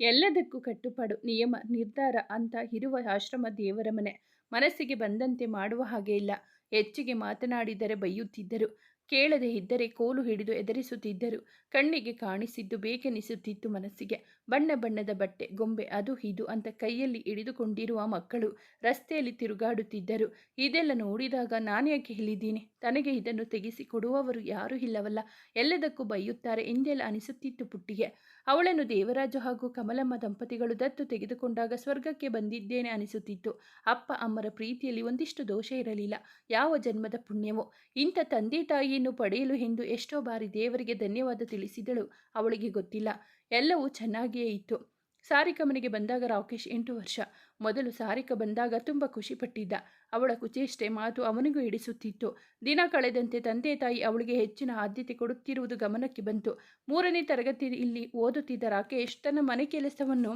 ಎಲ್ಲದಕ್ಕೂ ಕಟ್ಟುಪಾಡು, ನಿಯಮ, ನಿರ್ಧಾರ ಅಂತ ಇರುವ ಆಶ್ರಮ ದೇವರ ಮನೆ. ಮನಸ್ಸಿಗೆ ಬಂದಂತೆ ಮಾಡುವ ಹಾಗೆ ಇಲ್ಲ. ಹೆಚ್ಚಿಗೆ ಮಾತನಾಡಿದರೆ ಬೈಯುತ್ತಿದ್ದರು. ಕೇಳದೆ ಇದ್ದರೆ ಕೋಲು ಹಿಡಿದು ಎದುರಿಸುತ್ತಿದ್ದರು ಕಣ್ಣಿಗೆ ಕಾಣಿಸಿದ್ದು ಬೇಕೆನಿಸುತ್ತಿತ್ತು ಮನಸ್ಸಿಗೆ. ಬಣ್ಣ ಬಣ್ಣದ ಬಟ್ಟೆ, ಗೊಂಬೆ, ಅದು ಇದು ಅಂತ ಕೈಯಲ್ಲಿ ಹಿಡಿದುಕೊಂಡಿರುವ ಮಕ್ಕಳು ರಸ್ತೆಯಲ್ಲಿ ತಿರುಗಾಡುತ್ತಿದ್ದರು. ಇದೆಲ್ಲ ನೋಡಿದಾಗ ನಾನೇಕೆ ಹೇಳಿದ್ದೀನಿ? ತನಗೆ ಇದನ್ನು ತೆಗೆಸಿಕೊಡುವವರು ಯಾರೂ ಇಲ್ಲವಲ್ಲ. ಎಲ್ಲದಕ್ಕೂ ಬೈಯುತ್ತಾರೆ ಎಂದೆಲ್ಲ ಅನಿಸುತ್ತಿತ್ತು ಪುಟ್ಟಿಗೆ. ಅವಳನ್ನು ದೇವರಾಜು ಹಾಗೂ ಕಮಲಮ್ಮ ದಂಪತಿಗಳು ದತ್ತು ತೆಗೆದುಕೊಂಡಾಗ ಸ್ವರ್ಗಕ್ಕೆ ಬಂದಿದ್ದೇನೆ ಅನಿಸುತ್ತಿತ್ತು. ಅಪ್ಪ, ಅಮ್ಮರ ಪ್ರೀತಿಯಲ್ಲಿ ಒಂದಿಷ್ಟು ದೋಷ ಇರಲಿಲ್ಲ. ಯಾವ ಜನ್ಮದ ಪುಣ್ಯವೋ? ಇಂಥ ತಂದೆ ತಾಯಿಯನ್ನು ಪಡೆಯಲು ಎಂದು ಎಷ್ಟೋ ಬಾರಿ ದೇವರಿಗೆ ಧನ್ಯವಾದ ತಿಳಿಸಿದಳು. ಅವಳಿಗೆ ಗೊತ್ತಿಲ್ಲ. ಎಲ್ಲವೂ ಚೆನ್ನಾಗಿಯೇ ಇತ್ತು. ಸಾರಿಕಮನಿಗೆ ಬಂದಾಗ ರಾಕೇಶ್ ಎಂಟು ವರ್ಷ. ಮೊದಲು ಸಾರಿಕ ಬಂದಾಗ ತುಂಬ ಖುಷಿಪಟ್ಟಿದ್ದ ಅವಳ ಕುಚೇಷ್ಟೆ ಮಾತು ಅವನಿಗೂ ಹಿಡಿಸುತ್ತಿತ್ತು. ದಿನ ಕಳೆದಂತೆ ತಂದೆ ತಾಯಿ ಅವಳಿಗೆ ಹೆಚ್ಚಿನ ಆದ್ಯತೆ ಕೊಡುತ್ತಿರುವುದು ಗಮನಕ್ಕೆ ಬಂತು. ಮೂರನೇ ತರಗತಿ ಇಲ್ಲಿ ಓದುತ್ತಿದ್ದ ರಾಕೇಶ್ ತನ್ನ ಮನೆ ಕೆಲಸವನ್ನು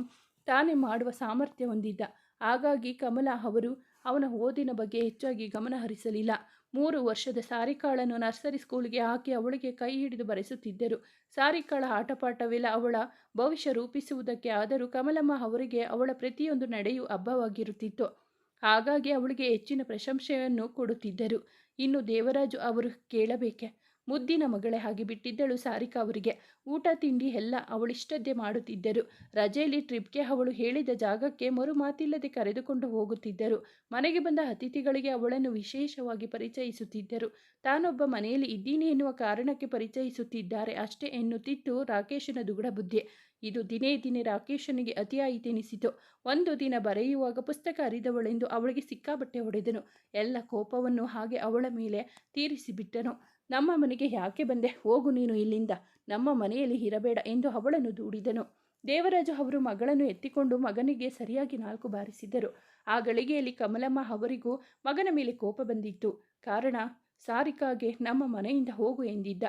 ತಾನೇ ಮಾಡುವ ಸಾಮರ್ಥ್ಯ ಹೊಂದಿದ್ದ. ಹಾಗಾಗಿ ಕಮಲಾ ಅವರು ಅವನ ಓದಿನ ಬಗ್ಗೆ ಹೆಚ್ಚಾಗಿ ಗಮನ ಹರಿಸಲಿಲ್ಲ ಮೂರು ವರ್ಷದ ಸಾರಿಕಾಳನ್ನು ನರ್ಸರಿ ಸ್ಕೂಲ್ಗೆ ಹಾಕಿ ಅವಳಿಗೆ ಕೈ ಹಿಡಿದು ಬರೆಸುತ್ತಿದ್ದರು. ಸಾರಿಕಾಳ ಆಟಪಾಠವಿಲ್ಲ ಅವಳ ಭವಿಷ್ಯ ರೂಪಿಸುವುದಕ್ಕೆ ಆದರೂ ಕಮಲಮ್ಮ ಅವರಿಗೆ ಅವಳ ಪ್ರತಿಯೊಂದು ನಡೆಯೂ ಹಬ್ಬವಾಗಿರುತ್ತಿತ್ತು. ಹಾಗಾಗಿ ಅವಳಿಗೆ ಹೆಚ್ಚಿನ ಪ್ರಶಂಸೆಯನ್ನು ಕೊಡುತ್ತಿದ್ದರು. ಇನ್ನು ದೇವರಾಜು ಅವರು ಕೇಳಬೇಕೆ? ಮುದ್ದಿನ ಮಗಳೇ ಹಾಗೆ ಬಿಟ್ಟಿದ್ದಳು ಸಾರಿಕಾ ಅವರಿಗೆ. ಊಟ, ತಿಂಡಿ ಎಲ್ಲ ಅವಳಿಷ್ಟದ್ದೇ ಮಾಡುತ್ತಿದ್ದರು. ರಜೆಯಲ್ಲಿ ಟ್ರಿಪ್ಗೆ ಅವಳು ಹೇಳಿದ ಜಾಗಕ್ಕೆ ಮರು ಮಾತಿಲ್ಲದೆ ಕರೆದುಕೊಂಡು ಹೋಗುತ್ತಿದ್ದರು. ಮನೆಗೆ ಬಂದ ಅತಿಥಿಗಳಿಗೆ ಅವಳನ್ನು ವಿಶೇಷವಾಗಿ ಪರಿಚಯಿಸುತ್ತಿದ್ದರು. ತಾನೊಬ್ಬ ಮನೆಯಲ್ಲಿ ಇದ್ದೀನಿ ಎನ್ನುವ ಕಾರಣಕ್ಕೆ ಪರಿಚಯಿಸುತ್ತಿದ್ದಾರೆ ಅಷ್ಟೇ ಎನ್ನುತ್ತಿತ್ತು ರಾಕೇಶನ ದುಗುಡ ಬುದ್ಧಿ. ಇದು ದಿನೇ ದಿನೇ ರಾಕೇಶನಿಗೆ ಅತಿಯಾಯಿತೆನಿಸಿತು ಒಂದು ದಿನ ಬರೆಯುವಾಗ ಪುಸ್ತಕ ಅರಿದವಳೆಂದು ಅವಳಿಗೆ ಸಿಕ್ಕಾಬಟ್ಟೆ ಹೊಡೆದನು. ಎಲ್ಲ ಕೋಪವನ್ನು ಹಾಗೆ ಅವಳ ಮೇಲೆ ತೀರಿಸಿಬಿಟ್ಟನು. ನಮ್ಮ ಮನೆಗೆ ಯಾಕೆ ಬಂದೆ? ಹೋಗು ನೀನು ಇಲ್ಲಿಂದ. ನಮ್ಮ ಮನೆಯಲ್ಲಿ ಇರಬೇಡ ಎಂದು ಅವಳನ್ನು ದೂಡಿದನು. ದೇವರಾಜು ಅವರು ಮಗಳನ್ನು ಎತ್ತಿಕೊಂಡು ಮಗನಿಗೆ ಸರಿಯಾಗಿ ನಾಲ್ಕು ಬಾರಿಸಿದ್ದರು. ಆ ಗಳಿಗೆಯಲ್ಲಿ ಕಮಲಮ್ಮ ಅವರಿಗೂ ಮಗನ ಮೇಲೆ ಕೋಪ ಬಂದಿತ್ತು. ಕಾರಣ, ಸಾರಿಕಾಗೆ ನಮ್ಮ ಮನೆಯಿಂದ ಹೋಗು ಎಂದಿದ್ದ.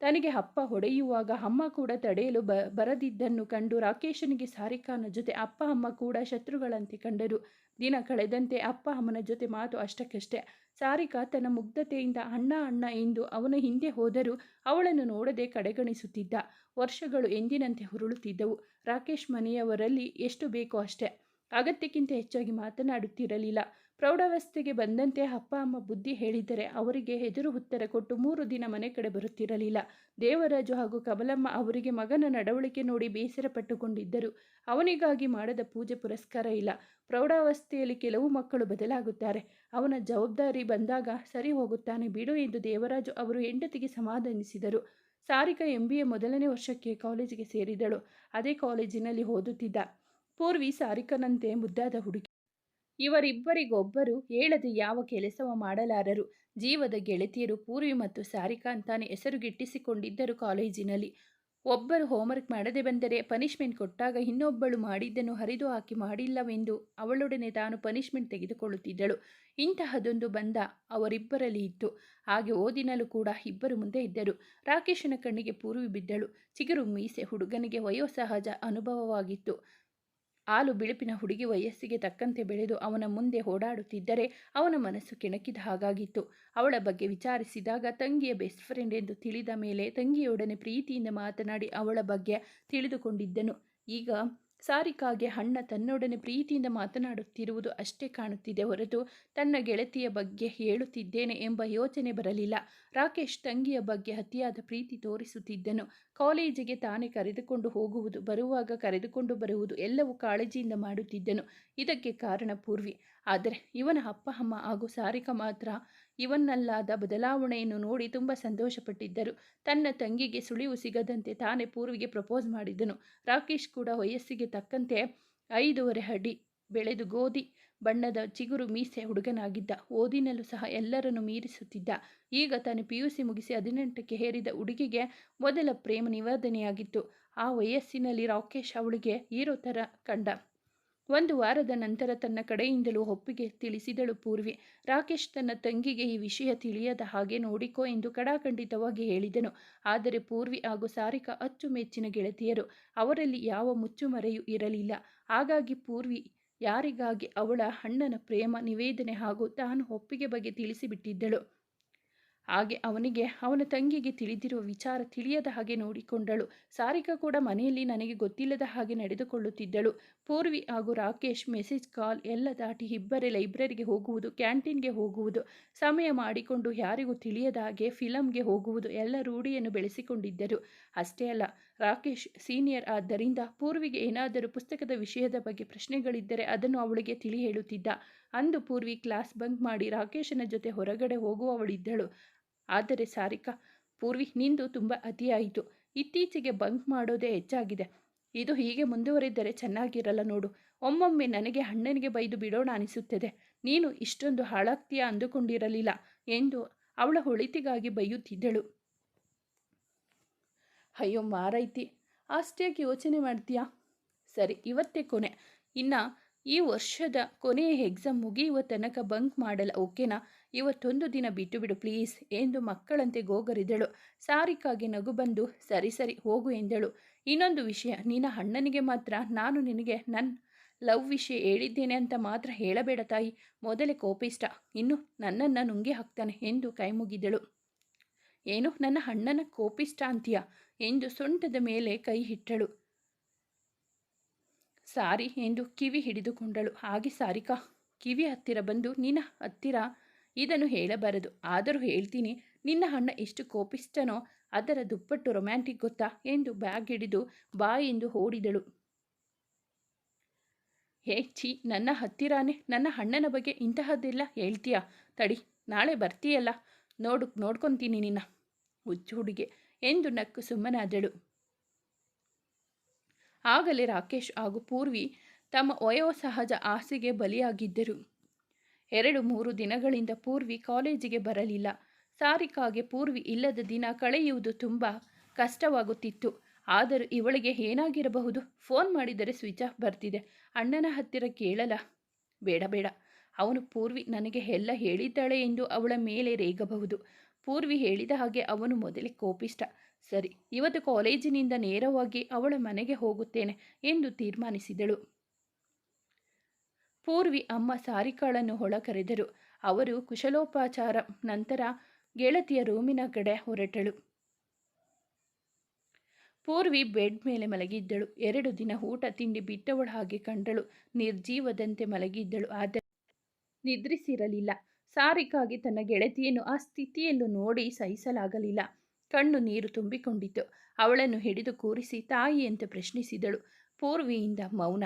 ತನಗೆ ಅಪ್ಪ ಹೊಡೆಯುವಾಗ ಅಮ್ಮ ಕೂಡ ತಡೆಯಲು ಬ, ಬರದಿದ್ದನ್ನು ಕಂಡು ರಾಕೇಶನಿಗೆ ಸಾರಿಕಾನ ಜೊತೆ ಅಪ್ಪ, ಅಮ್ಮ ಕೂಡ ಶತ್ರುಗಳಂತೆ ಕಂಡರು. ದಿನ ಕಳೆದಂತೆ ಅಪ್ಪ, ಅಮ್ಮನ ಜೊತೆ ಮಾತು ಅಷ್ಟಕ್ಕಷ್ಟೇ. ಸಾರಿಕಾ ತನ್ನ ಮುಗ್ಧತೆಯಿಂದ ಅಣ್ಣ ಅಣ್ಣ ಎಂದು ಅವನ ಹಿಂದೆ ಹೋದರೂ ಅವಳನ್ನು ನೋಡದೆ ಕಡೆಗಣಿಸುತ್ತಿದ್ದ. ವರ್ಷಗಳು ಎಂದಿನಂತೆ ಹುರುಳುತ್ತಿದ್ದವು. ರಾಕೇಶ್ ಮನೆಯವರಲ್ಲಿ ಎಷ್ಟು ಬೇಕೋ ಅಷ್ಟೇ. ಅಗತ್ಯಕ್ಕಿಂತ ಹೆಚ್ಚಾಗಿ ಮಾತನಾಡುತ್ತಿರಲಿಲ್ಲ. ಪ್ರೌಢಾವಸ್ಥೆಗೆ ಬಂದಂತೆ ಅಪ್ಪ, ಅಮ್ಮ ಬುದ್ಧಿ ಹೇಳಿದರೆ ಅವರಿಗೆ ಎದುರು ಉತ್ತರ ಕೊಟ್ಟು ಮೂರು ದಿನ ಮನೆ ಕಡೆ ಬರುತ್ತಿರಲಿಲ್ಲ. ದೇವರಾಜು ಹಾಗೂ ಕಮಲಮ್ಮ ಅವರಿಗೆ ಮಗನ ನಡವಳಿಕೆ ನೋಡಿ ಬೇಸರ ಪಟ್ಟುಕೊಂಡಿದ್ದರು ಅವನಿಗಾಗಿ ಮಾಡದ ಪೂಜೆ ಪುರಸ್ಕಾರ ಇಲ್ಲ. ಪ್ರೌಢಾವಸ್ಥೆಯಲ್ಲಿ ಕೆಲವು ಮಕ್ಕಳು ಬದಲಾಗುತ್ತಾರೆ. ಅವನ ಜವಾಬ್ದಾರಿ ಬಂದಾಗ ಸರಿ ಹೋಗುತ್ತಾನೆ ಬಿಡು ಎಂದು ದೇವರಾಜು ಅವರು ಹೆಂಡತಿಗೆ ಸಮಾಧಾನಿಸಿದರು. ಸಾರಿಕಾ ಎಂ ಮೊದಲನೇ ವರ್ಷಕ್ಕೆ ಕಾಲೇಜಿಗೆ ಸೇರಿದಳು. ಅದೇ ಕಾಲೇಜಿನಲ್ಲಿ ಓದುತ್ತಿದ್ದ. ಪೂರ್ವಿ ಸಾರಿಕನಂತೆ ಮುದ್ದಾದ ಹುಡುಗಿ. ಇವರಿಬ್ಬರಿಗೊಬ್ಬರು ಹೇಳದೆ ಯಾವ ಕೆಲಸವ ಮಾಡಲಾರರು. ಜೀವದ ಗೆಳತಿಯರು ಪೂರ್ವಿ ಮತ್ತು ಸಾರಿಕಾ ಅಂತಾನೆ ಹೆಸರುಗಿಟ್ಟಿಸಿಕೊಂಡಿದ್ದರು ಕಾಲೇಜಿನಲ್ಲಿ. ಒಬ್ಬರು ಹೋಮ್ವರ್ಕ್ ಮಾಡದೆ ಬಂದರೆ ಪನಿಷ್ಮೆಂಟ್ ಕೊಟ್ಟಾಗ ಇನ್ನೊಬ್ಬಳು ಮಾಡಿದ್ದನ್ನು ಹರಿದು ಹಾಕಿ ಮಾಡಿಲ್ಲವೆಂದು ಅವಳೊಡನೆ ತಾನು ಪನಿಷ್ಮೆಂಟ್ ತೆಗೆದುಕೊಳ್ಳುತ್ತಿದ್ದಳು. ಇಂತಹದೊಂದು ಬಂದ ಅವರಿಬ್ಬರಲ್ಲಿ ಇತ್ತು. ಹಾಗೆ ಓದಿನಲ್ಲೂ ಕೂಡ ಇಬ್ಬರು ಮುಂದೆ ಇದ್ದರು. ರಾಕೇಶನ ಕಣ್ಣಿಗೆ ಪೂರ್ವಿ ಬಿದ್ದಳು. ಚಿಗುರು ಮೀಸೆ ಹುಡುಗನಿಗೆ ವಯೋಸಹಜ ಅನುಭವವಾಗಿತ್ತು. ಹಾಲು ಬಿಳುಪಿನ ಹುಡುಗಿ ವಯಸ್ಸಿಗೆ ತಕ್ಕಂತೆ ಬೆಳೆದು ಅವನ ಮುಂದೆ ಓಡಾಡುತ್ತಿದ್ದರೆ ಅವನ ಮನಸ್ಸು ಕೆಣಕಿದ ಹಾಗಾಗಿತ್ತು. ಅವಳ ಬಗ್ಗೆ ವಿಚಾರಿಸಿದಾಗ ತಂಗಿಯ ಬೆಸ್ಟ್ ಫ್ರೆಂಡ್ ಎಂದು ತಿಳಿದ ಮೇಲೆ ತಂಗಿಯೊಡನೆ ಪ್ರೀತಿಯಿಂದ ಮಾತನಾಡಿ ಅವಳ ಬಗ್ಗೆ ತಿಳಿದುಕೊಂಡಿದ್ದನು. ಈಗ ಸಾರಿಕಾಗೆ ಅಣ್ಣ ತನ್ನೊಡನೆ ಪ್ರೀತಿಯಿಂದ ಮಾತನಾಡುತ್ತಿರುವುದು ಅಷ್ಟೇ ಕಾಣುತ್ತಿದೆ ಹೊರತು ತನ್ನ ಗೆಳತಿಯ ಬಗ್ಗೆ ಹೇಳುತ್ತಿದ್ದೇನೆ ಎಂಬ ಯೋಚನೆ ಬರಲಿಲ್ಲ. ರಾಕೇಶ್ ತಂಗಿಯ ಬಗ್ಗೆ ಅತಿಯಾದ ಪ್ರೀತಿ ತೋರಿಸುತ್ತಿದ್ದನು. ಕಾಲೇಜಿಗೆ ತಾನೇ ಕರೆದುಕೊಂಡು ಹೋಗುವುದು, ಬರುವಾಗ ಕರೆದುಕೊಂಡು ಬರುವುದು ಎಲ್ಲವೂ ಕಾಳಜಿಯಿಂದ ಮಾಡುತ್ತಿದ್ದನು. ಇದಕ್ಕೆ ಕಾರಣ ಪೂರ್ವಿ. ಆದರೆ ಇವನ ಅಪ್ಪ, ಅಮ್ಮ ಹಾಗೂ ಸಾರಿಕಾ ಮಾತ್ರ ಇವನ್ನಲ್ಲಾದ ಬದಲಾವಣೆಯನ್ನು ನೋಡಿ ತುಂಬ ಸಂತೋಷಪಟ್ಟಿದ್ದರು. ತನ್ನ ತಂಗಿಗೆ ಸುಳಿವು ಸಿಗದಂತೆ ತಾನೇ ಪೂರ್ವಿಗೆ ಪ್ರಪೋಸ್ ಮಾಡಿದ್ದನು ರಾಕೇಶ್ ಕೂಡ ವಯಸ್ಸಿಗೆ ತಕ್ಕಂತೆ ಐದೂವರೆ ಅಡಿ ಬೆಳೆದು ಗೋಧಿ ಬಣ್ಣದ ಚಿಗುರು ಮೀಸೆ ಹುಡುಗನಾಗಿದ್ದ. ಓದಿನಲ್ಲೂ ಸಹ ಎಲ್ಲರನ್ನು ಮೀರಿಸುತ್ತಿದ್ದ. ಈಗ ತಾನು ಪಿ ಯು ಸಿ ಮುಗಿಸಿ ಹದಿನೆಂಟಕ್ಕೆ ಹೇರಿದ ಹುಡುಗಿಗೆ ಮೊದಲ ಪ್ರೇಮ ನಿವೇದನೆಯಾಗಿತ್ತು. ಆ ವಯಸ್ಸಿನಲ್ಲಿ ರಾಕೇಶ್ ಅವಳಿಗೆ ಹೀರೋ ಥರ ಕಂಡ. ಒಂದು ವಾರದ ನಂತರ ತನ್ನ ಕಡೆಯಿಂದಲೂ ಒಪ್ಪಿಗೆ ತಿಳಿಸಿದಳು ಪೂರ್ವಿ. ರಾಕೇಶ್ ತನ್ನ ತಂಗಿಗೆ ಈ ವಿಷಯ ತಿಳಿಯದ ಹಾಗೆ ನೋಡಿಕೋ ಎಂದು ಕಡಾಖಂಡಿತವಾಗಿ ಹೇಳಿದನು. ಆದರೆ ಪೂರ್ವಿ ಹಾಗೂ ಸಾರಿಕಾ ಅಚ್ಚುಮೆಚ್ಚಿನ ಗೆಳತಿಯರು, ಅವರಲ್ಲಿ ಯಾವ ಮುಚ್ಚುಮರೆಯೂ ಇರಲಿಲ್ಲ. ಹಾಗಾಗಿ ಪೂರ್ವಿ ಯಾರಿಗಾಗಿ ಅವಳ ಅಣ್ಣನ ಪ್ರೇಮ, ನಿವೇದನೆ ಹಾಗೂ ತಾನು ಒಪ್ಪಿಗೆ ಬಗ್ಗೆ ತಿಳಿಸಿಬಿಟ್ಟಿದ್ದಳು. ಹಾಗೆ ಅವನಿಗೆ, ಅವನ ತಂಗಿಗೆ ತಿಳಿದಿರುವ ವಿಚಾರ ತಿಳಿಯದ ಹಾಗೆ ನೋಡಿಕೊಂಡಳು. ಸಾರಿಕಾ ಕೂಡ ಮನೆಯಲ್ಲಿ ನನಗೆ ಗೊತ್ತಿಲ್ಲದ ಹಾಗೆ ನಡೆದುಕೊಳ್ಳುತ್ತಿದ್ದಳು. ಪೂರ್ವಿ ಹಾಗೂ ರಾಕೇಶ್ ಮೆಸೇಜ್ ಕಾಲ್ ಎಲ್ಲ ದಾಟಿ ಇಬ್ಬರೇ ಲೈಬ್ರರಿಗೆ ಹೋಗುವುದು, ಕ್ಯಾಂಟೀನ್ಗೆ ಹೋಗುವುದು, ಸಮಯ ಮಾಡಿಕೊಂಡು ಯಾರಿಗೂ ತಿಳಿಯದ ಹಾಗೆ ಫಿಲಮ್ಗೆ ಹೋಗುವುದು ಎಲ್ಲ ರೂಢಿಯನ್ನು ಬೆಳೆಸಿಕೊಂಡಿದ್ದರು. ಅಷ್ಟೇ ಅಲ್ಲ, ರಾಕೇಶ್ ಸೀನಿಯರ್ ಆದ್ದರಿಂದ ಪೂರ್ವಿಗೆ ಏನಾದರೂ ಪುಸ್ತಕದ ವಿಷಯದ ಬಗ್ಗೆ ಪ್ರಶ್ನೆಗಳಿದ್ದರೆ ಅದನ್ನು ಅವಳಿಗೆ ತಿಳಿ ಹೇಳುತ್ತಿದ್ದ ಅಂದು ಪೂರ್ವಿ ಕ್ಲಾಸ್ ಬಂಕ್ ಮಾಡಿ ರಾಕೇಶನ ಜೊತೆ ಹೊರಗಡೆ ಹೋಗುವವಳಿದ್ದಳು. ಆದರೆ ಸಾರಿಕಾ, ಪೂರ್ವಿ ನಿಂದು ತುಂಬ ಅತಿಯಾಯಿತು. ಇತ್ತೀಚೆಗೆ ಬಂಕ್ ಮಾಡೋದೇ ಹೆಚ್ಚಾಗಿದೆ. ಇದು ಹೀಗೆ ಮುಂದುವರಿದರೆ ಚೆನ್ನಾಗಿರಲ್ಲ ನೋಡು. ಒಮ್ಮೊಮ್ಮೆ ನನಗೆ ಅಣ್ಣನಿಗೆ ಬೈದು ಬಿಡೋಣ ಅನಿಸುತ್ತದೆ. ನೀನು ಇಷ್ಟೊಂದು ಹಾಳಾಗ್ತೀಯ ಅಂದುಕೊಂಡಿರಲಿಲ್ಲ ಎಂದು ಅವಳ ಹೊಳಿತಿಗಾಗಿ ಬೈಯುತ್ತಿದ್ದಳು. ಅಯ್ಯೋ ಮಾರೈತಿ, ಅಷ್ಟ್ಯಾಕೆ ಯೋಚನೆ ಮಾಡ್ತೀಯಾ? ಸರಿ, ಇವತ್ತೇ ಕೊನೆ. ಇನ್ನು ಈ ವರ್ಷದ ಕೊನೆಯ ಎಕ್ಸಾಮ್ ಮುಗಿಯುವ ತನಕ ಬಂಕ್ ಮಾಡಲ್ಲ ಓಕೆನಾ ಇವತ್ತೊಂದು ದಿನ ಬಿಟ್ಟು ಬಿಡು ಪ್ಲೀಸ್ ಎಂದು ಮಕ್ಕಳಂತೆ ಗೋಗರಿದಳು. ಸಾರಿಕಾಗಿ ನಗು ಬಂದು, ಸರಿ ಸರಿ, ಹೋಗು ಎಂದಳು. ಇನ್ನೊಂದು ವಿಷಯ ನಿನ್ನ ಅಣ್ಣನಿಗೆ ಮಾತ್ರ, ನಾನು ನಿನಗೆ ನನ್ನ ಲವ್ ವಿಷಯ ಹೇಳಿದ್ದೇನೆ ಅಂತ ಮಾತ್ರ ಹೇಳಬೇಡ ತಾಯಿ. ಮೊದಲೇ ಕೋಪಿಷ್ಟ. ಇನ್ನು ನನ್ನನ್ನು ನುಂಗಿ ಹಾಕ್ತಾನೆ ಎಂದು ಕೈ ಮುಗಿದಳು. ಏನು, ನನ್ನ ಅಣ್ಣನ ಕೋಪಿಷ್ಟ ಅಂತೀಯ? ಎಂದು ಸೊಂಟದ ಮೇಲೆ ಕೈ ಇಟ್ಟಳು. ಸಾರಿ ಎಂದು ಕಿವಿ ಹಿಡಿದುಕೊಂಡಳು. ಹಾಗೆ ಸಾರಿಕಾ, ಕಿವಿ ಹತ್ತಿರ ಬಂದು ನಿನ್ನ ಹತ್ತಿರ ಇದನ್ನು ಹೇಳಬಾರದು. ಆದರೂ ಹೇಳ್ತೀನಿ, ನಿನ್ನ ಅಣ್ಣ ಎಷ್ಟು ಕೋಪಿಷ್ಟನೋ ಅದರ ದುಪ್ಪಟ್ಟು ರೊಮ್ಯಾಂಟಿಕ್ ಗೊತ್ತಾ? ಎಂದು ಬ್ಯಾಗ್ ಹಿಡಿದು ಬಾಯಿಂದ ಓಡಿದಳು. ಹೇ ಛೀ, ನನ್ನ ಹತ್ತಿರಾನೇ, ನನ್ನ ಅಣ್ಣನ ಬಗ್ಗೆ ಇಂತಹದ್ದೆಲ್ಲ ಹೇಳ್ತೀಯಾ? ತಡಿ, ನಾಳೆ ಬರ್ತೀಯಲ್ಲ. ನೋಡು, ನೋಡ್ಕೊತೀನಿ ನಿನ್ನ ಹುಚ್ಚು ಹುಡುಗೆ ಎಂದು ನಕ್ಕು ಸುಮ್ಮನಾದಳು. ಆಗಲೇ ರಾಕೇಶ್ ಹಾಗೂ ಪೂರ್ವಿ ತಮ್ಮ ವಯೋಸಹಜ ಆಸೆಗೆ ಬಲಿಯಾಗಿದ್ದರು. ಎರಡು ಮೂರು ದಿನಗಳಿಂದ ಪೂರ್ವಿ ಕಾಲೇಜಿಗೆ ಬರಲಿಲ್ಲ. ಸಾರಿಕಾಗೆ ಪೂರ್ವಿ ಇಲ್ಲದ ದಿನ ಕಳೆಯುವುದು ತುಂಬ ಕಷ್ಟವಾಗುತ್ತಿತ್ತು. ಆದರೂ ಇವಳಿಗೆ ಏನಾಗಿರಬಹುದು? ಫೋನ್ ಮಾಡಿದರೆ ಸ್ವಿಚ್ ಆಫ್ ಬರ್ತಿದೆ. ಅಣ್ಣನ ಹತ್ತಿರ ಕೇಳಲ್ಲ ಬೇಡ ಬೇಡ. ಅವನು ಪೂರ್ವಿ ನನಗೆ ಎಲ್ಲ ಹೇಳಿದ್ದಾಳೆ ಎಂದು ಅವಳ ಮೇಲೆ ರೇಗಬಹುದು. ಪೂರ್ವಿ ಹೇಳಿದ ಹಾಗೆ ಅವನು ಮೊದಲೇ ಕೋಪಿಷ್ಟ. ಸರಿ, ಇವತ್ತು ಕಾಲೇಜಿನಿಂದ ನೇರವಾಗಿ ಅವಳ ಮನೆಗೆ ಹೋಗುತ್ತೇನೆ ಎಂದು ತೀರ್ಮಾನಿಸಿದಳು. ಪೂರ್ವಿ ಅಮ್ಮ ಸಾರಿಕಾಳನ್ನು ಹೊಳ ಕರೆದರು ಅವರು ಕುಶಲೋಪಾಚಾರ ನಂತರ ಗೆಳತಿಯ ರೂಮಿನ ಕಡೆ ಹೊರಟಳು. ಪೂರ್ವಿ ಬೆಡ್ ಮೇಲೆ ಮಲಗಿದ್ದಳು. ಎರಡು ದಿನ ಊಟ ತಿಂಡಿ ಬಿಟ್ಟವಳ ಹಾಗೆ ಕಂಡಳು. ನಿರ್ಜೀವದಂತೆ ಮಲಗಿದ್ದಳು. ಆದರೆ ನಿದ್ರಿಸಿರಲಿಲ್ಲ. ಸಾರಿಕಾಗಿ ತನ್ನ ಗೆಳತಿಯನ್ನು ಆ ಸ್ಥಿತಿಯಲ್ಲೂ ನೋಡಿ ಸಹಿಸಲಾಗಲಿಲ್ಲ. ಕಣ್ಣು ನೀರು ತುಂಬಿಕೊಂಡಿತು ಅವಳನ್ನು ಹಿಡಿದು ಕೂರಿಸಿ ತಾಯಿ ಅಂತ ಪ್ರಶ್ನಿಸಿದಳು. ಪೂರ್ವಿಯಿಂದ ಮೌನ.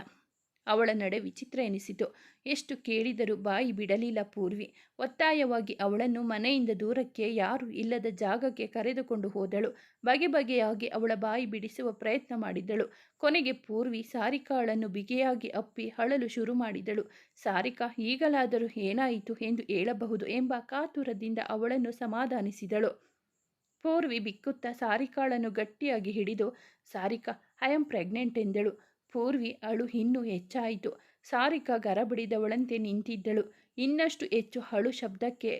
ಅವಳ ನಡೆ ವಿಚಿತ್ರ ಎನಿಸಿತು. ಎಷ್ಟು ಕೇಳಿದರೂ ಬಾಯಿ ಬಿಡಲಿಲ್ಲ ಪೂರ್ವಿ. ಒತ್ತಾಯವಾಗಿ ಅವಳನ್ನು ಮನೆಯಿಂದ ದೂರಕ್ಕೆ ಯಾರು ಇಲ್ಲದ ಜಾಗಕ್ಕೆ ಕರೆದುಕೊಂಡು ಹೋದಳು. ಬಗೆ ಬಗೆಯಾಗಿ ಅವಳ ಬಾಯಿ ಬಿಡಿಸುವ ಪ್ರಯತ್ನ ಮಾಡಿದಳು. ಕೊನೆಗೆ ಪೂರ್ವಿ ಸಾರಿಕಾಳನ್ನು ಬಿಗಿಯಾಗಿ ಅಪ್ಪಿ ಹಳಲು ಶುರು ಮಾಡಿದಳು. ಸಾರಿಕಾ ಈಗಲಾದರೂ ಏನಾಯಿತು ಎಂದು ಹೇಳಬಹುದು ಎಂಬ ಕಾತುರದಿಂದ ಅವಳನ್ನು ಸಮಾಧಾನಿಸಿದಳು. ಪೂರ್ವಿ ಬಿಕ್ಕುತ್ತಾ ಸಾರಿಕಾಳನ್ನು ಗಟ್ಟಿಯಾಗಿ ಹಿಡಿದು, ಸಾರಿಕಾ ಐ ಆಮ್ ಪ್ರೆಗ್ನೆಂಟ್ ಎಂದಳು. ಪೂರ್ವಿ ಅಳು ಇನ್ನೂ ಹೆಚ್ಚಾಯಿತು. ಸಾರಿಕಾ ಗರಬಿಡಿದವಳಂತೆ ನಿಂತಿದ್ದಳು. ಇನ್ನಷ್ಟು ಹೆಚ್ಚು ಅಳು ಶಬ್ದಕ್ಕೆ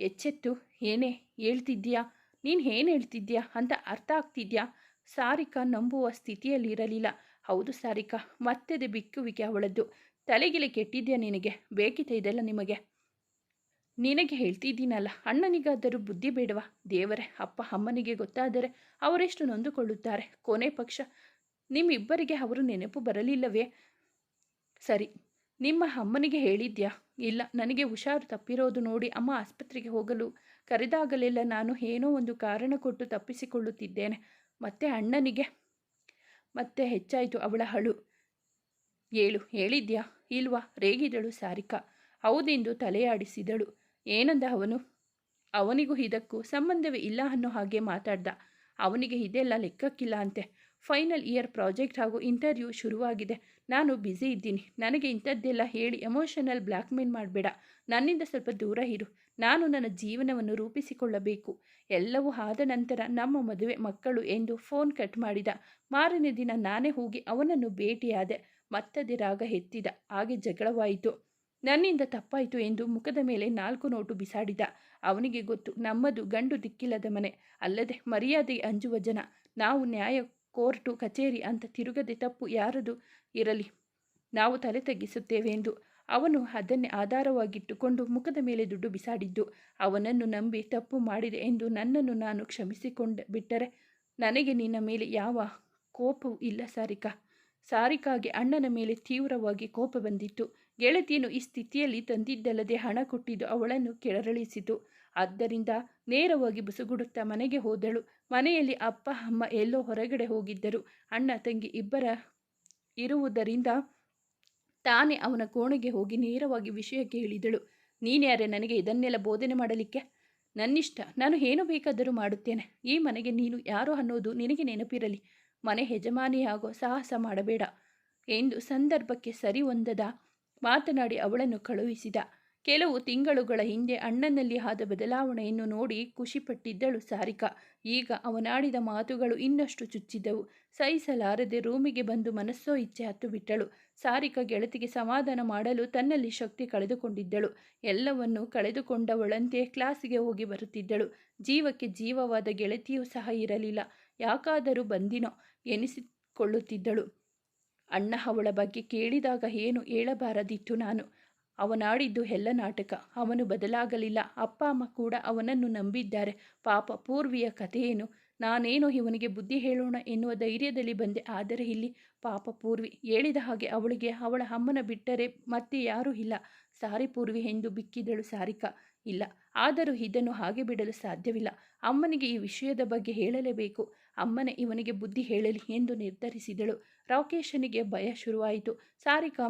ಎಚ್ಚೆತ್ತು, ಏನೇ ಹೇಳ್ತಿದ್ಯಾ ನೀನು ಏನು ಹೇಳ್ತಿದ್ಯಾ ಅಂತ ಅರ್ಥ ಆಗ್ತಿದ್ಯಾ? ಸಾರಿಕಾ ನಂಬುವ ಸ್ಥಿತಿಯಲ್ಲಿರಲಿಲ್ಲ. ಹೌದು ಸಾರಿಕಾ, ಮತ್ತೆದೆ ಬಿಕ್ಕುವಿಕೆ ಅವಳದ್ದು. ತಲೆಗಿಲೆ ಕೆಟ್ಟಿದ್ಯಾ ನಿನಗೆ? ಬೇಕಿತ್ತ ಇದೆಲ್ಲ ನಿಮಗೆ? ನಿನಗೆ ಹೇಳ್ತಿದ್ದೀನಲ್ಲ, ಅಣ್ಣನಿಗಾದರೂ ಬುದ್ಧಿ ಬೇಡವಾ? ದೇವರೇ, ಅಪ್ಪ ಅಮ್ಮನಿಗೆ ಗೊತ್ತಾದರೆ ಅವರೆಷ್ಟು ನೊಂದುಕೊಳ್ಳುತ್ತಾರೆ. ಕೊನೆ ಪಕ್ಷ, ನಿಮ್ಮಿಬ್ಬರಿಗೆ ಅವರು ನೆನಪು ಬರಲಿಲ್ಲವೇ? ಸರಿ, ನಿಮ್ಮ ಅಮ್ಮನಿಗೆ ಹೇಳಿದ್ಯಾ? ಇಲ್ಲ, ನನಗೆ ಹುಷಾರು ತಪ್ಪಿರೋದು ನೋಡಿ ಅಮ್ಮ ಆಸ್ಪತ್ರೆಗೆ ಹೋಗಲು ಕರೆದಾಗಲೆಲ್ಲ ನಾನು ಏನೋ ಒಂದು ಕಾರಣ ಕೊಟ್ಟು ತಪ್ಪಿಸಿಕೊಳ್ಳುತ್ತಿದ್ದೇನೆ. ಮತ್ತೆ ಅಣ್ಣನಿಗೆ? ಮತ್ತೆ ಹೆಚ್ಚಾಯಿತು ಅವಳ ಹಳು ಏಳು, ಹೇಳಿದ್ಯಾ? ಇಲ್ವಾ? ರೇಗಿದಳು ಸಾರಿಕಾ. ಹೌದೆಂದು ತಲೆಯಾಡಿಸಿದಳು. ಏನಂದ ಅವನು? ಅವನಿಗೂ ಇದಕ್ಕೂ ಸಂಬಂಧವೇ ಇಲ್ಲ ಅನ್ನೋ ಹಾಗೆ ಮಾತಾಡ್ದ. ಅವನಿಗೆ ಇದೆಲ್ಲ ಲೆಕ್ಕಕ್ಕಿಲ್ಲ ಅಂತೆ. ಫೈನಲ್ ಇಯರ್ ಪ್ರಾಜೆಕ್ಟ್ ಹಾಗೂ ಇಂಟರ್ವ್ಯೂ ಶುರುವಾಗಿದೆ. ನಾನು ಬ್ಯುಸಿ ಇದ್ದೀನಿ. ನನಗೆ ಇಂಥದ್ದೆಲ್ಲ ಹೇಳಿ ಎಮೋಷನಲ್ ಬ್ಲ್ಯಾಕ್ಮೇಲ್ ಮಾಡಬೇಡ. ನನ್ನಿಂದ ಸ್ವಲ್ಪ ದೂರ ಇರು. ನಾನು ನನ್ನ ಜೀವನವನ್ನು ರೂಪಿಸಿಕೊಳ್ಳಬೇಕು. ಎಲ್ಲವೂ ಆದ ನಂತರ ನಮ್ಮ ಮದುವೆ ಮಕ್ಕಳು ಎಂದು ಫೋನ್ ಕಟ್ ಮಾಡಿದ. ಮಾರನೇ ದಿನ ನಾನೇ ಹೋಗಿ ಅವನನ್ನು ಭೇಟಿಯಾದೆ ಮತ್ತದೇ ರಾಗ ಎತ್ತಿದ. ಹಾಗೆ ಜಗಳವಾಯಿತು. ನನ್ನಿಂದ ತಪ್ಪಾಯಿತು ಎಂದು ಮುಖದ ಮೇಲೆ ನಾಲ್ಕು ನೋಟು ಬಿಸಾಡಿದ. ಅವನಿಗೆ ಗೊತ್ತು, ನಮ್ಮದು ಗಂಡು ದಿಕ್ಕಿಲ್ಲದ ಮನೆ. ಅಲ್ಲದೆ ಮರ್ಯಾದೆ ಅಂಜುವ ಜನ. ನಾವು ನ್ಯಾಯ ಕೋರ್ಟು, ಕಚೇರಿ ಅಂತ ತಿರುಗದೆ ತಪ್ಪು ಯಾರದು ಇರಲಿ. ನಾವು ತಲೆ ತಗ್ಗಿಸುತ್ತೇವೆ ಎಂದು. ಅವನು ಅದನ್ನೇ ಆಧಾರವಾಗಿಟ್ಟುಕೊಂಡು ಮುಖದ ಮೇಲೆ ದುಡ್ಡು ಬಿಸಾಡಿದ್ದು. ಅವನನ್ನು ನಂಬಿ ತಪ್ಪು ಮಾಡಿದೆ ಎಂದು ನನ್ನನ್ನು ನಾನು ಕ್ಷಮಿಸಿಕೊಂಡ ಬಿಟ್ಟರೆ ನನಗೆ ನಿನ್ನ ಮೇಲೆ ಯಾವ ಕೋಪವೂ ಇಲ್ಲ ಸಾರಿಕಾ. ಸಾರಿಕಾಗೆ ಅಣ್ಣನ ಮೇಲೆ ತೀವ್ರವಾಗಿ ಕೋಪ ಬಂದಿತ್ತು. ಗೆಳತಿಯನ್ನು ಈ ಸ್ಥಿತಿಯಲ್ಲಿ ತಂದಿದ್ದಲ್ಲದೆ ಹಣ ಕೊಟ್ಟಿದ್ದು ಅವಳನ್ನು ಕೆಳರಳಿಸಿತು. ಆದ್ದರಿಂದ ನೇರವಾಗಿ ಬುಸುಗುಡುತ್ತಾ ಮನೆಗೆ ಹೋದಳು. ಮನೆಯಲ್ಲಿ ಅಪ್ಪ, ಅಮ್ಮ ಎಲ್ಲೋ ಹೊರಗಡೆ ಹೋಗಿದ್ದರು. ಅಣ್ಣ, ತಂಗಿ ಇಬ್ಬರ ಇರುವುದರಿಂದ ತಾನೇ ಅವನ ಕೋಣೆಗೆ ಹೋಗಿ ನೇರವಾಗಿ ವಿಷಯ ಕೇಳಿದಳು. ನೀನ್ಯಾರೇ ನನಗೆ ಇದನ್ನೆಲ್ಲ ಬೋಧನೆ ಮಾಡಲಿಕ್ಕೆ? ನನ್ನಿಷ್ಟ. ನಾನು ಏನು ಬೇಕಾದರೂ ಮಾಡುತ್ತೇನೆ. ಈ ಮನೆಗೆ ನೀನು ಯಾರು ಅನ್ನೋದು ನಿನಗೆ ನೆನಪಿರಲಿ. ಮನೆ ಯಜಮಾನಿಯಾಗೋ ಸಾಹಸ ಮಾಡಬೇಡ. ಎಂದು ಸಂದರ್ಭಕ್ಕೆ ಸರಿ ಹೊಂದದ ಮಾತನಾಡಿ ಅವಳನ್ನು ಕಳುಹಿಸಿದ. ಕೆಲವು ತಿಂಗಳುಗಳ ಹಿಂದೆ ಅಣ್ಣನಲ್ಲಿ ಆದ ಬದಲಾವಣೆಯನ್ನು ನೋಡಿ ಖುಷಿಪಟ್ಟಿದ್ದಳು ಸಾರಿಕಾ. ಈಗ ಅವನಾಡಿದ ಮಾತುಗಳು ಇನ್ನಷ್ಟು ಚುಚ್ಚಿದ್ದವು ಸಹಿಸಲಾರದೆ ರೂಮಿಗೆ ಬಂದು ಮನಸ್ಸೋ ಇಚ್ಛೆ ಹತ್ತು ಬಿಟ್ಟಳು ಸಾರಿಕಾ ಗೆಳತಿಗೆ ಸಮಾಧಾನ ಮಾಡಲು ತನ್ನಲ್ಲಿ ಶಕ್ತಿ ಕಳೆದುಕೊಂಡಿದ್ದಳು. ಎಲ್ಲವನ್ನು ಕಳೆದುಕೊಂಡವಳಂತೆ ಕ್ಲಾಸಿಗೆ ಹೋಗಿ ಬರುತ್ತಿದ್ದಳು. ಜೀವಕ್ಕೆ ಜೀವವಾದ ಗೆಳತಿಯೂ ಸಹ ಇರಲಿಲ್ಲ. ಯಾಕಾದರೂ ಬಂದಿನೋ ಎನಿಸಿಕೊಳ್ಳುತ್ತಿದ್ದಳು. ಅಣ್ಣ ಅವಳ ಬಗ್ಗೆ ಕೇಳಿದಾಗ ಏನು ಹೇಳಬಾರದಿತ್ತು ನಾನು. ಅವನಾಡಿದ್ದು ಎಲ್ಲ ನಾಟಕ. ಅವನು ಬದಲಾಗಲಿಲ್ಲ. ಅಪ್ಪ, ಅಮ್ಮ ಕೂಡ ಅವನನ್ನು ನಂಬಿದ್ದಾರೆ. ಪಾಪ ಪೂರ್ವಿಯ ಕಥೆಯೇನು? ನಾನೇನೋ ಇವನಿಗೆ ಬುದ್ಧಿ ಹೇಳೋಣ ಎನ್ನುವ ಧೈರ್ಯದಲ್ಲಿ ಬಂದೆ. ಆದರೆ ಇಲ್ಲಿ ಪಾಪ ಪೂರ್ವಿ. ಹೇಳಿದ ಹಾಗೆ ಅವಳಿಗೆ ಅವಳ ಅಮ್ಮನ ಬಿಟ್ಟರೆ ಮತ್ತೆ ಯಾರೂ ಇಲ್ಲ. ಸಾರಿ ಪೂರ್ವಿ ಎಂದು ಬಿಕ್ಕಿದಳು ಸಾರಿಕಾ. ಇಲ್ಲ. ಆದರೂ ಇದನ್ನು ಹಾಗೆ ಬಿಡಲು ಸಾಧ್ಯವಿಲ್ಲ. ಅಮ್ಮನಿಗೆ ಈ ವಿಷಯದ ಬಗ್ಗೆ ಹೇಳಲೇಬೇಕು. ಅಮ್ಮನೇ ಇವನಿಗೆ ಬುದ್ಧಿ ಹೇಳಲಿ ಎಂದು ನಿರ್ಧರಿಸಿದಳು. ರಾಕೇಶನಿಗೆ ಭಯ ಶುರುವಾಯಿತು. ಸಾರಿಕಾ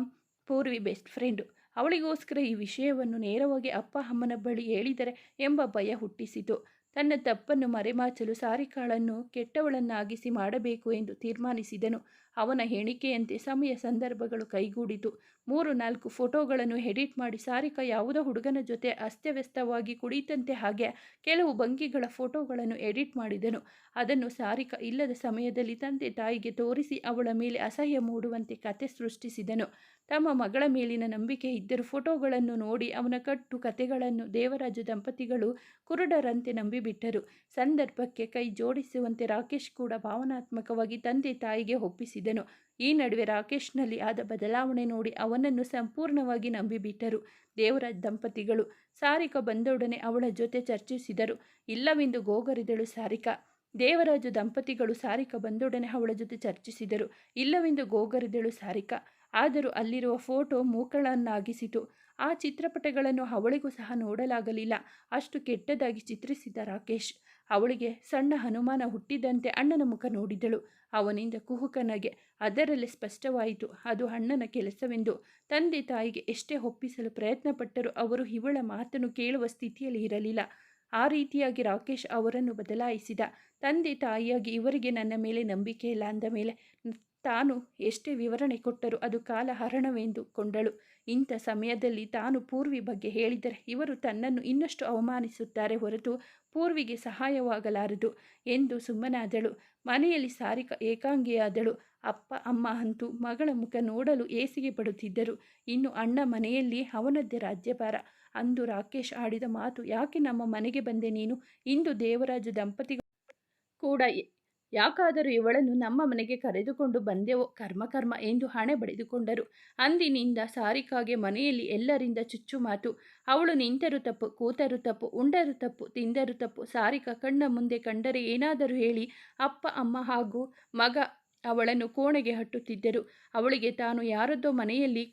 ಪೂರ್ವಿ ಬೆಸ್ಟ್ ಫ್ರೆಂಡು ಅವಳಿಗೋಸ್ಕರ ಈ ವಿಷಯವನ್ನು ನೇರವಾಗಿ ಅಪ್ಪ ಅಮ್ಮನ ಬಳಿ ಹೇಳಿದರೆ ಎಂಬ ಭಯ ಹುಟ್ಟಿಸಿತು. ತನ್ನ ತಪ್ಪನ್ನು ಮರೆಮಾಚಲು ಸಾರಿಕಾಳನ್ನು ಕೆಟ್ಟವಳನ್ನಾಗಿಸಿ ಮಾಡಬೇಕು ಎಂದು ತೀರ್ಮಾನಿಸಿದನು. ಅವನ ಹೇಳಿಕೆಯಂತೆ ಸಮಯ ಸಂದರ್ಭಗಳು ಕೈಗೂಡಿತು. ಮೂರು, ನಾಲ್ಕು ಫೋಟೋಗಳನ್ನು ಎಡಿಟ್ ಮಾಡಿ ಸಾರಿಕಾ ಯಾವುದೋ ಹುಡುಗನ ಜೊತೆ ಅಸ್ತವ್ಯಸ್ತವಾಗಿ ಕುಳಿತಂತೆ ಹಾಗೆ ಕೆಲವು ಭಂಗಿಗಳ ಫೋಟೋಗಳನ್ನು ಎಡಿಟ್ ಮಾಡಿದನು. ಅದನ್ನು ಸಾರಿಕಾ ಇಲ್ಲದ ಸಮಯದಲ್ಲಿ ತಂದೆ ತಾಯಿಗೆ ತೋರಿಸಿ ಅವಳ ಮೇಲೆ ಅಸಹ್ಯ ಮೂಡುವಂತೆ ಕತೆ ಸೃಷ್ಟಿಸಿದನು. ತಮ್ಮ ಮಗಳ ಮೇಲಿನ ನಂಬಿಕೆ ಇದ್ದರೂ ಫೋಟೋಗಳನ್ನು ನೋಡಿ ಅವನ ಕಟ್ಟು ಕತೆಗಳನ್ನು ದೇವರಾಜ ದಂಪತಿಗಳು ಕುರುಡರಂತೆ ನಂಬಿಬಿಟ್ಟರು. ಸಂದರ್ಭಕ್ಕೆ ಕೈ ಜೋಡಿಸುವಂತೆ ರಾಕೇಶ್ ಕೂಡ ಭಾವನಾತ್ಮಕವಾಗಿ ತಂದೆ ತಾಯಿಗೆ ಒಪ್ಪಿಸಿದನು ಈ ನಡುವೆ ರಾಕೇಶ್ನಲ್ಲಿ ಆದ ಬದಲಾವಣೆ ನೋಡಿ ಅವನನ್ನು ಸಂಪೂರ್ಣವಾಗಿ ನಂಬಿಬಿಟ್ಟರು. ದೇವರಾಜ್ ದಂಪತಿಗಳು ಸಾರಿಕಾ ಬಂದೊಡನೆ ಅವಳ ಜೊತೆ ಚರ್ಚಿಸಿದರು. ಇಲ್ಲವೆಂದು ಗೋಗರಿದಳು ಸಾರಿಕಾ. ದೇವರಾಜು ದಂಪತಿಗಳು ಸಾರಿಕಾ ಬಂದೊಡನೆ ಅವಳ ಜೊತೆ ಚರ್ಚಿಸಿದರು. ಇಲ್ಲವೆಂದು ಗೋಗರಿದಳು ಸಾರಿಕಾ. ಆದರೂ ಅಲ್ಲಿರುವ ಫೋಟೋ ಮೂಕಳನ್ನಾಗಿಸಿತು. ಆ ಚಿತ್ರಪಟಗಳನ್ನು ಅವಳಿಗೂ ಸಹ ನೋಡಲಾಗಲಿಲ್ಲ. ಅಷ್ಟು ಕೆಟ್ಟದಾಗಿ ಚಿತ್ರಿಸಿದ ರಾಕೇಶ್. ಅವಳಿಗೆ ಸಣ್ಣ ಹನುಮಾನ ಹುಟ್ಟಿದಂತೆ ಅಣ್ಣನ ಮುಖ ನೋಡಿದಳು. ಅವನಿಂದ ಕುಹುಕನಗೆ, ಅದರಲ್ಲಿ ಸ್ಪಷ್ಟವಾಯಿತು, ಅದು ಅಣ್ಣನ ಕೆಲಸವೆಂದು. ತಂದೆ ತಾಯಿಗೆ ಎಷ್ಟೇ ಒಪ್ಪಿಸಲು ಪ್ರಯತ್ನಪಟ್ಟರೂ ಅವರು ಇವಳ ಮಾತನ್ನು ಕೇಳುವ ಸ್ಥಿತಿಯಲ್ಲಿ ಇರಲಿಲ್ಲ. ಆ ರೀತಿಯಾಗಿ ರಾಕೇಶ್ ಅವರನ್ನು ಬದಲಾಯಿಸಿದ. ತಂದೆ ತಾಯಿಯಾಗಿ ಇವರಿಗೆ ನನ್ನ ಮೇಲೆ ನಂಬಿಕೆ ಇಲ್ಲ ಅಂದ ಮೇಲೆ ತಾನು ಎಷ್ಟೇ ವಿವರಣೆ ಕೊಟ್ಟರೂ ಅದು ಕಾಲಹರಣವೆಂದು ಕೊಂಡಳು. ಇಂಥ ಸಮಯದಲ್ಲಿ ತಾನು ಪೂರ್ವಿ ಬಗ್ಗೆ ಹೇಳಿದರೆ ಇವರು ತನ್ನನ್ನು ಇನ್ನಷ್ಟು ಅವಮಾನಿಸುತ್ತಾರೆ ಹೊರತು ಪೂರ್ವಿಗೆ ಸಹಾಯವಾಗಲಾರದು ಎಂದು ಸುಮ್ಮನಾದಳು. ಮನೆಯಲ್ಲಿ ಸಾರಿಕ ಏಕಾಂಗಿಯಾದಳು. ಅಪ್ಪ, ಅಮ್ಮ ಅಂತೂ ಮಗಳ ಮುಖ ನೋಡಲು ಏಸಿಗೆ ಪಡುತ್ತಿದ್ದರು. ಇನ್ನು ಅಣ್ಣ ಮನೆಯಲ್ಲಿ ಅವನದ್ದೇ ರಾಜ್ಯಭಾರ. ಅಂದು ರಾಕೇಶ್ ಆಡಿದ ಮಾತು, ಯಾಕೆ ನಮ್ಮ ಮನೆಗೆ ಬಂದೆ ನೀನು? ಇಂದು ದೇವರಾಜ ದಂಪತಿಗಳು ಕೂಡ ಯಾಕಾದರೂ ಇವಳನ್ನು ನಮ್ಮ ಮನೆಗೆ ಕರೆದುಕೊಂಡು ಬಂದೆವೋ ಕರ್ಮ ಎಂದು ಹಣೆ ಬಡಿದುಕೊಂಡರು. ಅಂದಿನಿಂದ ಸಾರಿಕಾಗೆ ಮನೆಯಲ್ಲಿ ಎಲ್ಲರಿಂದ ಚುಚ್ಚು ಮಾತು, ಅವಳು ನಿಂತರು ತಪ್ಪು, ಕೂತರು ತಪ್ಪು, ಉಂಡರು ತಪ್ಪು, ತಿಂದರು ತಪ್ಪು, ಸಾರಿಕಾ ಕಣ್ಣ ಮುಂದೆ ಕಂಡರೆ ಏನಾದರೂ ಹೇಳಿ ಅಪ್ಪ, ಅಮ್ಮ ಹಾಗೂ ಮಗ ಅವಳನ್ನು ಕೋಣೆಗೆ ಹಟ್ಟುತ್ತಿದ್ದರು ಅವಳಿಗೆ ತಾನು ಯಾರದ್ದೋ ಮನೆಯಲ್ಲಿ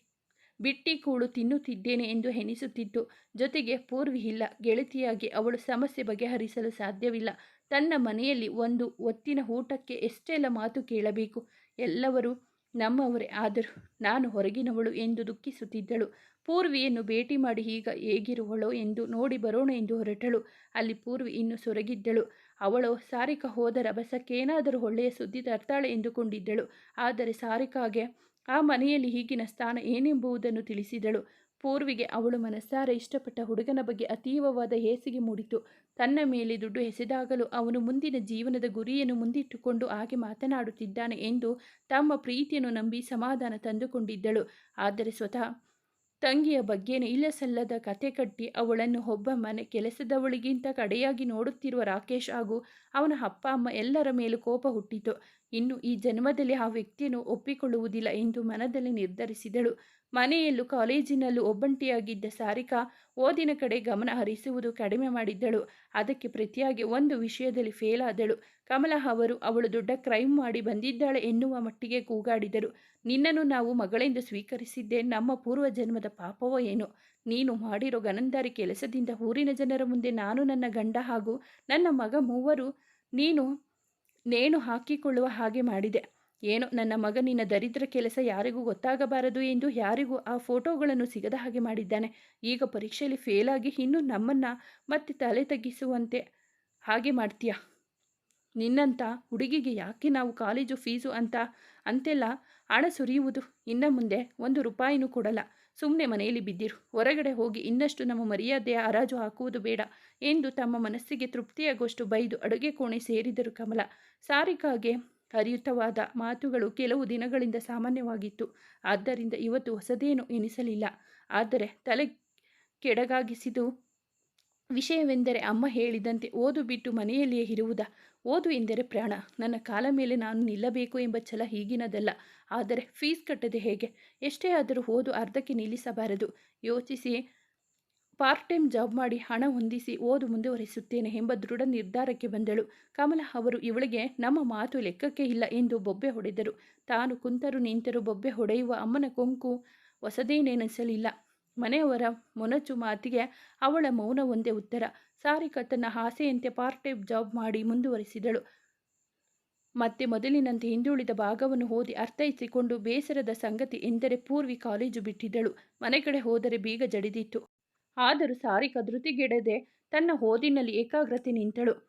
ಬಿಟ್ಟಿ ಕೂಳು ತಿನ್ನುತ್ತಿದ್ದೇನೆ ಎಂದು ಹೆನಿಸುತ್ತಿತ್ತು ಜೊತೆಗೆ ಪೂರ್ವಿ ಇಲ್ಲ, ಗೆಳತಿಯಾಗಿ ಅವಳು ಸಮಸ್ಯೆ ಬಗೆಹರಿಸಲು ಸಾಧ್ಯವಿಲ್ಲ. ತನ್ನ ಮನೆಯಲ್ಲಿ ಒಂದು ಒತ್ತಿನ ಊಟಕ್ಕೆ ಎಷ್ಟೆಲ್ಲ ಮಾತು ಕೇಳಬೇಕು? ಎಲ್ಲವರು ನಮ್ಮವರೇ. ಆದರೂ ನಾನು ಹೊರಗಿನವಳು ಎಂದು ದುಃಖಿಸುತ್ತಿದ್ದಳು. ಪೂರ್ವಿಯನ್ನು ಭೇಟಿ ಮಾಡಿ ಈಗ ಹೇಗಿರುವಳೋ ಎಂದು ನೋಡಿ ಬರೋಣ ಎಂದು ಹೊರಟಳು. ಅಲ್ಲಿ ಪೂರ್ವಿ ಇನ್ನು ಸೊರಗಿದ್ದಳು. ಅವಳು ಸಾರಿಕಾ ಹೋದ ರಭಸಕ್ಕೇನಾದರೂ ಒಳ್ಳೆಯ ಸುದ್ದಿ ತರ್ತಾಳೆ ಎಂದುಕೊಂಡಿದ್ದಳು. ಆದರೆ ಸಾರಿಕಾಗೆ ಆ ಮನೆಯಲ್ಲಿ ಈಗಿನ ಸ್ಥಾನ ಏನೆಂಬುದನ್ನು ತಿಳಿಸಿದಳು. ಪೂರ್ವಿಗೆ ಅವಳು ಮನಸ್ಸಾರ ಇಷ್ಟಪಟ್ಟ ಹುಡುಗನ ಬಗ್ಗೆ ಅತೀವವಾದ ಹೇಸಿಗೆ ಮೂಡಿತು. ತನ್ನ ಮೇಲೆ ದುಡ್ಡು ಎಸೆದಾಗಲೂ ಅವನು ಮುಂದಿನ ಜೀವನದ ಗುರಿಯನ್ನು ಮುಂದಿಟ್ಟುಕೊಂಡು ಹಾಗೆ ಮಾತನಾಡುತ್ತಿದ್ದಾನೆ ಎಂದು ತಮ್ಮ ಪ್ರೀತಿಯನ್ನು ನಂಬಿ ಸಮಾಧಾನ ತಂದುಕೊಂಡಿದ್ದಳು. ಆದರೆ ಸ್ವತಃ ತಂಗಿಯ ಬಗ್ಗೆನೇ ಇಲ್ಲಸಲ್ಲದ ಕತೆ ಕಟ್ಟಿ ಅವಳನ್ನು ಒಬ್ಬ ಮನೆ ಕೆಲಸದವಳಿಗಿಂತ ಕಡೆಯಾಗಿ ನೋಡುತ್ತಿರುವ ರಾಕೇಶ್ ಹಾಗೂ ಅವನ ಅಪ್ಪ, ಅಮ್ಮ ಎಲ್ಲರ ಮೇಲೂ ಕೋಪ ಹುಟ್ಟಿತು. ಇನ್ನು ಈ ಜನ್ಮದಲ್ಲಿ ಆ ವ್ಯಕ್ತಿಯನ್ನು ಒಪ್ಪಿಕೊಳ್ಳುವುದಿಲ್ಲ ಎಂದು ಮನದಲ್ಲಿ ನಿರ್ಧರಿಸಿದಳು. ಮನೆಯಲ್ಲೂ ಕಾಲೇಜಿನಲ್ಲೂ ಒಬ್ಬಂಟಿಯಾಗಿದ್ದ ಸಾರಿಕಾ ಓದಿನ ಕಡೆ ಗಮನ ಹರಿಸುವುದು ಕಡಿಮೆ ಮಾಡಿದ್ದಳು. ಅದಕ್ಕೆ ಪ್ರತಿಯಾಗಿ ಒಂದು ವಿಷಯದಲ್ಲಿ ಫೇಲ್ ಆದಳು. ಕಮಲ ಅವರು, ಅವಳು ದೊಡ್ಡ ಕ್ರೈಮ್ ಮಾಡಿ ಬಂದಿದ್ದಾಳೆ ಎನ್ನುವ ಮಟ್ಟಿಗೆ ಕೂಗಾಡಿದರು. ನಿನ್ನನ್ನು ನಾವು ಮಗಳೆಂದು ಸ್ವೀಕರಿಸಿದ್ದೆ, ನಮ್ಮ ಪೂರ್ವ ಜನ್ಮದ ಪಾಪವೋ ಏನೋ? ನೀನು ಮಾಡಿರೋ ಗನಂದಾರಿ ಕೆಲಸದಿಂದ ಊರಿನ ಜನರ ಮುಂದೆ ನಾನು ನನ್ನ ಗಂಡ ಹಾಗೂ ನನ್ನ ಮಗ ಮೂವರು, ನೀನು ನೇಣು ಹಾಕಿಕೊಳ್ಳುವ ಹಾಗೆ ಮಾಡಿದೆ. ಏನು ನನ್ನ ಮಗನಿನ ದರಿದ್ರ ಕೆಲಸ ಯಾರಿಗೂ ಗೊತ್ತಾಗಬಾರದು ಎಂದು ಯಾರಿಗೂ ಆ ಫೋಟೋಗಳನ್ನು ಸಿಗದ ಹಾಗೆ ಮಾಡಿದ್ದಾನೆ. ಈಗ ಪರೀಕ್ಷೆಯಲ್ಲಿ ಫೇಲ್ ಆಗಿ ಇನ್ನೂ ನಮ್ಮನ್ನು ಮತ್ತೆ ತಲೆ ತಗ್ಗಿಸುವಂತೆ ಹಾಗೆ ಮಾಡ್ತೀಯ? ನಿನ್ನಂಥ ಹುಡುಗಿಗೆ ಯಾಕೆ ನಾವು ಕಾಲೇಜು ಫೀಸು ಅಂತ ಅಂತೆಲ್ಲ ಹಣ ಸುರಿಯುವುದು ಇನ್ನು ಮುಂದೆ ಒಂದು ರೂಪಾಯಿನೂ ಕೊಡಲ್ಲ. ಸುಮ್ಮನೆ ಮನೆಯಲ್ಲಿ ಬಿದ್ದಿರು. ಹೊರಗಡೆ ಹೋಗಿ ಇನ್ನಷ್ಟು ನಮ್ಮ ಮರ್ಯಾದೆಯ ಹರಾಜು ಹಾಕುವುದು ಬೇಡ ಎಂದು ತಮ್ಮ ಮನಸ್ಸಿಗೆ ತೃಪ್ತಿಯಾಗುವಷ್ಟು ಬೈದು ಅಡುಗೆ ಕೋಣೆ ಸೇರಿದರು ಕಮಲ. ಸಾರಿಕಾಗೆ ಹರಿಯುತವಾದ ಮಾತುಗಳು ಕೆಲವು ದಿನಗಳಿಂದ ಸಾಮಾನ್ಯವಾಗಿತ್ತು. ಆದ್ದರಿಂದ ಇವತ್ತು ಹೊಸದೇನು ಎನಿಸಲಿಲ್ಲ. ಆದರೆ ತಲೆ ಕೆಡಗಾಗಿಸಿದು ವಿಷಯವೆಂದರೆ ಅಮ್ಮ ಹೇಳಿದಂತೆ ಓದು ಬಿಟ್ಟು ಮನೆಯಲ್ಲಿಯೇ ಇರುವುದ? ಓದು ಎಂದರೆ ಪ್ರಾಣ. ನನ್ನ ಕಾಲ ಮೇಲೆ ನಾನು ನಿಲ್ಲಬೇಕು ಎಂಬ ಛಲ ಹೀಗಿನದಲ್ಲ. ಆದರೆ ಫೀಸ್ ಕಟ್ಟದೆ ಹೇಗೆ? ಎಷ್ಟೇ ಆದರೂ ಓದು ಅರ್ಧಕ್ಕೆ ನಿಲ್ಲಿಸಬಾರದು. ಯೋಚಿಸಿ, ಪಾರ್ಟ್ ಟೈಮ್ ಜಾಬ್ ಮಾಡಿ ಹಣ ಹೊಂದಿಸಿ ಓದು ಮುಂದುವರಿಸುತ್ತೇನೆ ಎಂಬ ದೃಢ ನಿರ್ಧಾರಕ್ಕೆ ಬಂದಳು. ಕಮಲ ಅವರು, ಇವಳಿಗೆ ನಮ್ಮ ಮಾತು ಲೆಕ್ಕಕ್ಕೆ ಇಲ್ಲ ಎಂದು ಬೊಬ್ಬೆ ಹೊಡೆದರು. ತಾನು ಕುಂತರು ನಿಂತರು ಬೊಬ್ಬೆ ಹೊಡೆಯುವ ಅಮ್ಮನ ಕೊಂಕು ಹೊಸದೇನೆನಿಸಲಿಲ್ಲ. ಮನೆಯವರ ಮೊನಚು ಮಾತಿಗೆ ಅವಳ ಮೌನ ಒಂದೇ ಉತ್ತರ. ಸಾರಿಕಾ ತನ್ನ ಆಸೆಯಂತೆ ಪಾರ್ಟ್ ಟೈಮ್ ಜಾಬ್ ಮಾಡಿ ಮುಂದುವರಿಸಿದಳು. ಮತ್ತೆ ಮೊದಲಿನಂತೆ ಹಿಂದುಳಿದ ಭಾಗವನ್ನು ಓದಿ ಅರ್ಥೈಸಿಕೊಂಡು ಬೇಸರದ ಸಂಗತಿ ಎಂದರೆ ಪೂರ್ವಿ ಕಾಲೇಜು ಬಿಟ್ಟಿದ್ದಳು. ಮನೆ ಕಡೆ ಹೋದರೆ ಬೀಗ ಜಡಿದಿತ್ತು. ಆದರೂ ಸಾರಿಕಾ ಧೃತಿಗೆಡದೆ ತನ್ನ ಓದಿನಲ್ಲಿ ಏಕಾಗ್ರತೆ ನಿಂತಳು.